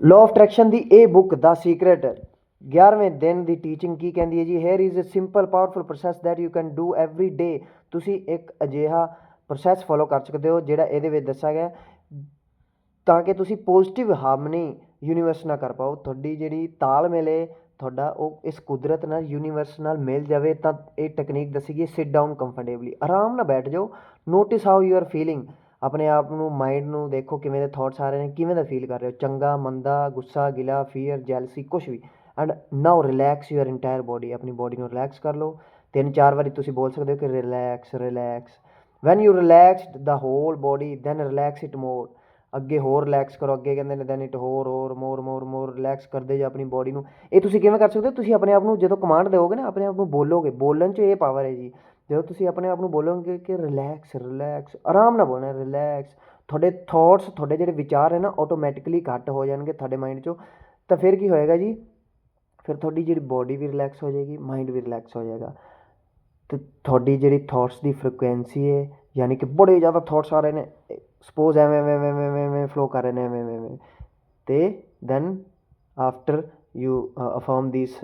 Law of attraction ਦੀ ਇਹ book ਦਾ secret 11ਵੇਂ ਦਿਨ ਦੀ teaching ਕੀ ਕਹਿੰਦੀ ਹੈ ਜੀ? Here is a simple powerful process that you can do every day ਤੁਸੀਂ ਇੱਕ ਅਜਿਹਾ ਪ੍ਰੋਸੈਸ ਫੋਲੋ ਕਰ ਸਕਦੇ ਹੋ ਜਿਹੜਾ ਇਹਦੇ ਵਿੱਚ ਦੱਸਿਆ ਗਿਆ ਤਾਂ ਕਿ ਤੁਸੀਂ ਪੋਜ਼ਿਟਿਵ ਹਾਰਮਨੀ ਯੂਨੀਵਰਸ ਨਾਲ ਕਰ ਪਾਓ। ਤੁਹਾਡੀ ਜਿਹੜੀ ਤਾਲਮੇਲ ਹੈ, ਤੁਹਾਡਾ ਉਹ ਇਸ ਕੁਦਰਤ ਨਾਲ ਯੂਨੀਵਰਸ ਨਾਲ ਮਿਲ ਜਾਵੇ ਤਾਂ ਇਹ ਟੈਕਨੀਕ ਦੱਸੀ ਗਈ ਸਿਟ ਡਾਊਨ ਕੰਫਰਟੇਬਲੀ ਆਰਾਮ ਨਾਲ ਬੈਠ ਜਾਓ। Notice how you are feeling ਆਪਣੇ ਆਪ ਨੂੰ ਮਾਇੰਡ ਨੂੰ ਦੇਖੋ ਕਿਵੇਂ ਦੇ ਥੋਟਸ ਆ ਰਹੇ ਨੇ, ਕਿਵੇਂ ਦਾ ਫੀਲ ਕਰ ਰਹੇ ਹੋ? ਚੰਗਾ, ਮੰਦਾ, ਗੁੱਸਾ, ਗਿਲਾ ਫੀਅਰ ਜੈਲਸੀ ਕੁਛ ਵੀ। And now relax your entire body ਆਪਣੀ ਬੋਡੀ ਨੂੰ ਰਿਲੈਕਸ ਕਰ ਲਓ। ਤਿੰਨ ਚਾਰ ਵਾਰੀ ਤੁਸੀਂ ਬੋਲ ਸਕਦੇ ਹੋ ਕਿ relax relax when you relaxed the whole body then relax it more ਅੱਗੇ ਹੋਰ ਰਿਲੈਕਸ ਕਰੋ, ਅੱਗੇ ਕਹਿੰਦੇ ਨੇ ਦੈਨ ਇਟ ਹੋਰ ਹੋਰ ਮੋਰ ਮੋਰ ਮੋਰ ਰਿਲੈਕਸ ਕਰਦੇ ਜਾ ਆਪਣੀ ਬੋਡੀ ਨੂੰ। ਇਹ ਤੁਸੀਂ ਕਿਵੇਂ ਕਰ ਸਕਦੇ ਹੋ? ਤੁਸੀਂ ਆਪਣੇ ਆਪ ਨੂੰ ਜਦੋਂ ਕਮਾਂਡ ਦਿਓਗੇ ਨਾ, ਆਪਣੇ ਆਪ ਨੂੰ ਬੋਲੋਗੇ। ਬੋਲਣ 'ਚ ਇਹ ਪਾਵਰ ਹੈ ਜੀ। ਜਦੋਂ ਤੁਸੀਂ ਆਪਣੇ ਆਪ ਨੂੰ ਬੋਲੋਗੇ ਕਿ ਰਿਲੈਕਸ ਰਿਲੈਕਸ ਆਰਾਮ ਨਾਲ ਬੋਲਣਾ ਰਿਲੈਕਸ ਤੁਹਾਡੇ ਥਾਟਸ ਤੁਹਾਡੇ ਜਿਹੜੇ ਵਿਚਾਰ ਹੈ ਨਾ ਆਟੋਮੈਟਿਕਲੀ ਘੱਟ ਹੋ ਜਾਣਗੇ ਤੁਹਾਡੇ ਮਾਈਂਡ 'ਚੋਂ। ਤਾਂ ਫਿਰ ਕੀ ਹੋਏਗਾ ਜੀ? ਫਿਰ ਤੁਹਾਡੀ ਜਿਹੜੀ ਬੋਡੀ ਵੀ ਰਿਲੈਕਸ ਹੋ ਜਾਏਗੀ ਮਾਈਂਡ ਵੀ ਰਿਲੈਕਸ ਹੋ ਜਾਏਗਾ। ਤੇ ਤੁਹਾਡੀ ਜਿਹੜੀ ਥਾਟਸ ਦੀ ਫ੍ਰੀਕੁਐਂਸੀ ਹੈ, ਯਾਨੀ ਕਿ ਬੜੇ ਜ਼ਿਆਦਾ ਥਾਟਸ ਆ ਰਹੇ ਨੇ ਸਪੋਜ਼ ਐਵੇਂ ਐਵੇਂ ਐਵੇਂ ਐਵੇਂ ਐਵੇਂ ਫਲੋ ਕਰ ਰਹੇ ਨੇ, ਐਵੇਂ ਐਵੇਂ ਐਵੇਂ। ਤੇ then after you affirm this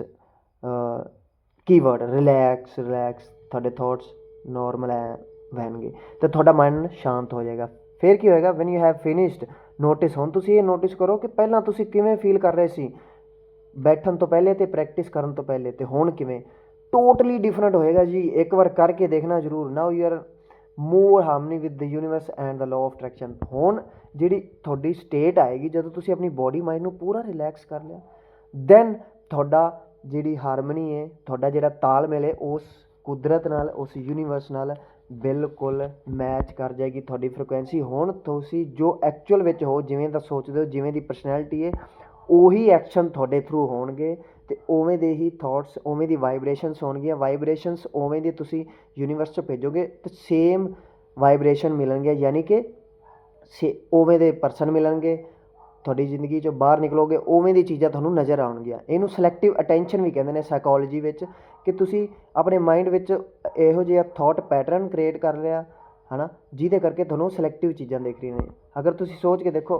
keyword relax relax ਤੁਹਾਡੇ ਥਾਟਸ ਨੋਰਮਲ ਹੈ, ਵਹਿਣਗੇ। ਤੇ ਤੁਹਾਡਾ ਮਾਈਂਡ ਸ਼ਾਂਤ ਹੋ ਜਾਏਗਾ। ਫਿਰ ਕੀ ਹੋਏਗਾ? When you have finished notice ਹੁਣ ਤੁਸੀਂ ਇਹ ਨੋਟਿਸ ਕਰੋ ਕਿ ਪਹਿਲਾਂ ਤੁਸੀਂ ਕਿਵੇਂ ਫੀਲ ਕਰ ਰਹੇ ਸੀ? ਬੈਠਣ ਤੋਂ ਪਹਿਲੇ ਤੇ ਪ੍ਰੈਕਟਿਸ ਕਰਨ ਤੋਂ ਪਹਿਲੇ ਤੇ ਹੁਣ ਕਿਵੇਂ? ਟੋਟਲੀ ਡਿਫਰੈਂਟ ਹੋਏਗਾ ਜੀ। ਇੱਕ ਵਾਰ ਕਰਕੇ ਦੇਖਣਾ ਜ਼ਰੂਰ। Now you are more harmony with the universe and the law of attraction ਹੁਣ ਜਿਹੜੀ ਤੁਹਾਡੀ ਸਟੇਟ ਆਏਗੀ, ਜਦੋਂ ਤੁਸੀਂ ਆਪਣੀ ਬੋਡੀ ਮਾਈਂਡ ਨੂੰ ਪੂਰਾ ਰਿਲੈਕਸ ਕਰ ਲਿਆ ਦੈਨ ਤੁਹਾਡਾ ਜਿਹੜੀ ਹਾਰਮਨੀ ਹੈ, ਤੁਹਾਡਾ ਜਿਹੜਾ ਤਾਲਮੇਲ ਹੈ, ਉਸ ਕੁਦਰਤ ਨਾਲ, ਉਸ ਯੂਨੀਵਰਸ ਨਾਲ ਬਿਲਕੁਲ ਮੈਚ ਕਰ ਜਾਏਗੀ ਤੁਹਾਡੀ ਫ੍ਰੀਕੁਐਂਸੀ ਹੁਣ ਤੁਸੀਂ ਜੋ ਐਕਚੁਅਲ ਵਿੱਚ ਹੋ, ਜਿਵੇਂ ਦਾ ਸੋਚਦੇ ਹੋ, ਜਿਵੇਂ ਦੀ ਪਰਸਨੈਲਿਟੀ ਹੈ, ਉਹੀ ਐਕਸ਼ਨ ਤੁਹਾਡੇ ਥਰੂ ਹੋਣਗੇ ਤੇ ਉਵੇਂ ਦੇ ਹੀ ਥਾਟਸ ਉਵੇਂ ਦੀ ਵਾਈਬ੍ਰੇਸ਼ਨਸ ਹੋਣਗੀਆਂ। ਵਾਈਬ੍ਰੇਸ਼ਨਸ ਉਵੇਂ ਦੀ ਤੁਸੀਂ ਯੂਨੀਵਰਸ 'ਚ ਭੇਜੋਗੇ ਤੇ ਸੇਮ ਵਾਈਬ੍ਰੇਸ਼ਨ ਮਿਲਣਗੇ, ਯਾਨੀ ਕਿ ਸੇ, ਉਵੇਂ ਦੇ ਪਰਸਨ ਮਿਲਣਗੇ, ਤੁਹਾਡੀ ਜ਼ਿੰਦਗੀ 'ਚੋਂ ਬਾਹਰ ਨਿਕਲੋਗੇ, ਉਵੇਂ ਦੀ ਚੀਜ਼ਾਂ ਤੁਹਾਨੂੰ ਨਜ਼ਰ ਆਉਣਗੀਆਂ। ਇਹਨੂੰ ਸਿਲੈਕਟਿਵ ਅਟੈਂਸ਼ਨ ਵੀ ਕਹਿੰਦੇ ਨੇ ਸਾਈਕੋਲੋਜੀ ਵਿੱਚ। ਕਿ ਤੁਸੀਂ ਆਪਣੇ ਮਾਈਂਡ ਵਿੱਚ ਇਹੋ ਜਿਹਾ ਥੋਟ ਪੈਟਰਨ ਕ੍ਰੀਏਟ ਕਰ ਲਿਆ ਨਾ ਜਿਹਦੇ ਕਰਕੇ ਤੁਹਾਨੂੰ ਸਿਲੈਕਟਿਵ ਚੀਜ਼ਾਂ ਦਿਖ ਰਹੀਆਂ ਨੇ। ਅਗਰ ਤੁਸੀਂ ਸੋਚ ਕੇ ਦੇਖੋ,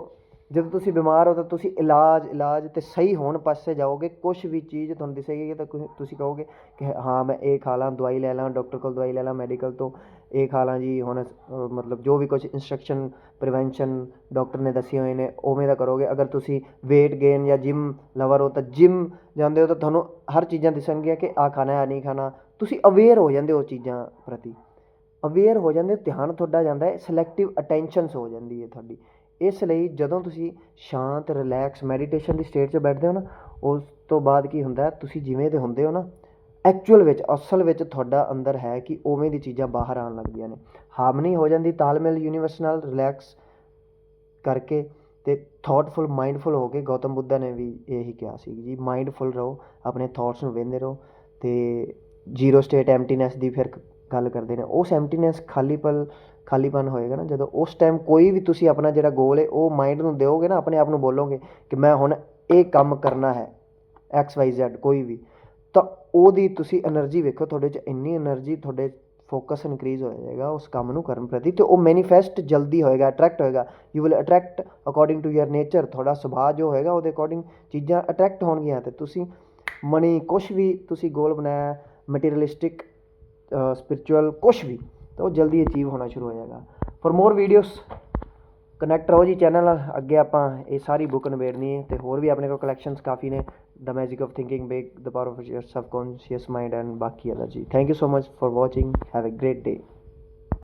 ਜਦੋਂ ਤੁਸੀਂ ਬਿਮਾਰ ਹੋ ਤਾਂ ਤੁਸੀਂ ਇਲਾਜ ਇਲਾਜ ਤੇ ਸਹੀ ਹੋਣ ਪਾਸੇ ਜਾਓਗੇ ਕੁਝ ਵੀ ਚੀਜ਼ ਤੁਹਾਨੂੰ ਦਿਸੇਗੀ ਤਾਂ ਤੁਸੀਂ ਕਹੋਗੇ ਕਿ ਹਾਂ, ਮੈਂ ਇਹ ਖਾ ਲਾਂ, ਦਵਾਈ ਲੈ ਲਾਂ, ਡਾਕਟਰ ਕੋਲ ਦਵਾਈ ਲੈ ਲਾਂ ਮੈਡੀਕਲ ਤੋਂ। ਇਹ ਖਾ ਲਾਂ ਜੀ ਹੁਣ ਮਤਲਬ ਜੋ ਵੀ ਕੁਛ ਇੰਸਟਰਕਸ਼ਨ ਪ੍ਰੀਵੈਂਸ਼ਨ ਡਾਕਟਰ ਨੇ ਦੱਸੇ ਹੋਏ ਨੇ ਉਵੇਂ ਦਾ ਕਰੋਗੇ ਅਗਰ ਤੁਸੀਂ ਵੇਟ ਗੇਨ ਜਾਂ ਜਿਮ ਲਵਰ ਹੋ ਤਾਂ ਜਿਮ ਜਾਂਦੇ ਹੋ ਤਾਂ ਤੁਹਾਨੂੰ ਹਰ ਚੀਜ਼ਾਂ ਦਿਸਣਗੀਆਂ ਕਿ ਆਹ ਖਾਣਾ ਹੈ ਆ ਨਹੀਂ ਖਾਣਾ ਤੁਸੀਂ ਅਵੇਅਰ ਹੋ ਜਾਂਦੇ ਹੋ ਉਸ ਚੀਜ਼ਾਂ ਪ੍ਰਤੀ ਅਵੇਅਰ ਹੋ ਜਾਂਦੇ ਹੋ, ਧਿਆਨ ਤੁਹਾਡਾ ਜਾਂਦਾ ਹੈ ਸਿਲੈਕਟਿਵ ਅਟੈਂਸ਼ਨਸ ਹੋ ਜਾਂਦੀ ਹੈ ਤੁਹਾਡੀ ਇਸ ਲਈ ਜਦੋਂ ਤੁਸੀਂ ਸ਼ਾਂਤ ਰਿਲੈਕਸ ਮੈਡੀਟੇਸ਼ਨ ਦੀ ਸਟੇਟ 'ਚ ਬੈਠਦੇ ਹੋ ਨਾ ਉਸ ਤੋਂ ਬਾਅਦ ਕੀ ਹੁੰਦਾ ਤੁਸੀਂ ਜਿਵੇਂ ਦੇ ਹੁੰਦੇ ਹੋ ਨਾ ਐਕਚੁਅਲ ਵਿੱਚ, ਅਸਲ ਵਿੱਚ ਤੁਹਾਡਾ ਅੰਦਰ ਹੈ ਕਿ ਉਵੇਂ ਦੀ ਚੀਜ਼ਾਂ ਬਾਹਰ ਆਉਣ ਲੱਗਦੀਆਂ ਨੇ। ਹਾਰਮਨੀ ਹੋ ਜਾਂਦੀ, ਤਾਲਮੇਲ ਯੂਨੀਵਰਸ ਨਾਲ ਰਿਲੈਕਸ ਕਰਕੇ ਤੇ ਥਾਟਫੁਲ ਮਾਈਂਡਫੁਲ ਹੋ ਕੇ ਗੌਤਮ ਬੁੱਧਾ ਨੇ ਵੀ ਇਹੀ ਕਿਹਾ ਸੀ ਜੀ ਮਾਈਂਡਫੁਲ ਰਹੋ, ਆਪਣੇ ਥਾਟਸ ਨੂੰ ਵੇਂਦੇ ਰਹੋ ਤੇ ਜ਼ੀਰੋ ਸਟੇਟ ਐਮਟੀਨੈਸ ਦੀ ਫਿਰ ਗੱਲ ਕਰਦੇ ਨੇ। ਉਸ ਐਮਟੀਨੈਸ ਖਾਲੀਪਲ, ਖਾਲੀਪਨ ਹੋਏਗਾ ਨਾ, ਜਦੋਂ ਉਸ ਟਾਈਮ ਕੋਈ ਵੀ ਤੁਸੀਂ ਆਪਣਾ ਜਿਹੜਾ ਗੋਲ ਹੈ, ਉਹ ਮਾਈਂਡ ਨੂੰ ਦਿਓਗੇ ਨਾ, ਆਪਣੇ ਆਪ ਨੂੰ ਬੋਲੋਗੇ ਕਿ ਮੈਂ ਹੁਣ ਇਹ ਕੰਮ ਕਰਨਾ ਹੈ ਐਕਸ ਵਾਈ ਜ਼ੈਡ ਕੋਈ ਵੀ। ਤਾਂ ਉਹਦੀ ਤੁਸੀਂ એનર્ਜੀ ਵੇਖੋ, ਤੁਹਾਡੇ 'ਚ ਇੰਨੀ એનર્ਜੀ ਤੁਹਾਡੇ ਫੋਕਸ ਇਨਕਰੀਜ਼ ਹੋ ਜਾਏਗਾ, ਉਸ ਕੰਮ ਨੂੰ ਕਰਨ ਪ੍ਰਤੀ ਤੇ ਉਹ ਮੈਨੀਫੈਸਟ ਜਲਦੀ ਹੋਏਗਾ ਅਟਰੈਕਟ ਹੋਏਗਾ। You will attract according to your nature ਤੁਹਾਡਾ ਸੁਭਾਅ ਜੋ ਹੋਏਗਾ, ਉਹਦੇ ਅਕੋਰਡਿੰਗ ਚੀਜ਼ਾਂ ਅਟਰੈਕਟ ਹੋਣਗੀਆਂ ਤੇ ਤੁਸੀਂ ਮਨੀ ਕੁਝ ਵੀ ਤੁਸੀਂ ਗੋਲ ਬਣਾਇਆ ਮਟੀਰੀਅਲਿਸਟਿਕ ਸਪਿਰਚੁਅਲ ਕੁਝ ਵੀ, ਤਾਂ ਉਹ ਜਲਦੀ ਅਚੀਵ ਹੋਣਾ ਸ਼ੁਰੂ ਹੋ ਜਾਏਗਾ। ਫॉर ਮੋਰ ਵੀਡੀਓਜ਼ ਕਨੈਕਟ ਰਹੋ ਜੀ ਚੈਨਲ ਨਾਲ। ਅੱਗੇ ਆਪਾਂ ਇਹ ਸਾਰੀ ਬੁੱਕ ਨਿਬੇੜਨੀ ਹੈ ਤੇ ਹੋਰ ਵੀ ਆਪਣੇ ਕੋਲ ਕਲੈਕਸ਼ਨਸ ਕਾਫੀ ਨੇ। The magic of thinking big the power of your subconscious mind and ਬਾਕੀ ਅਦਰ ਜੀ। Thank you so much for watching have a great day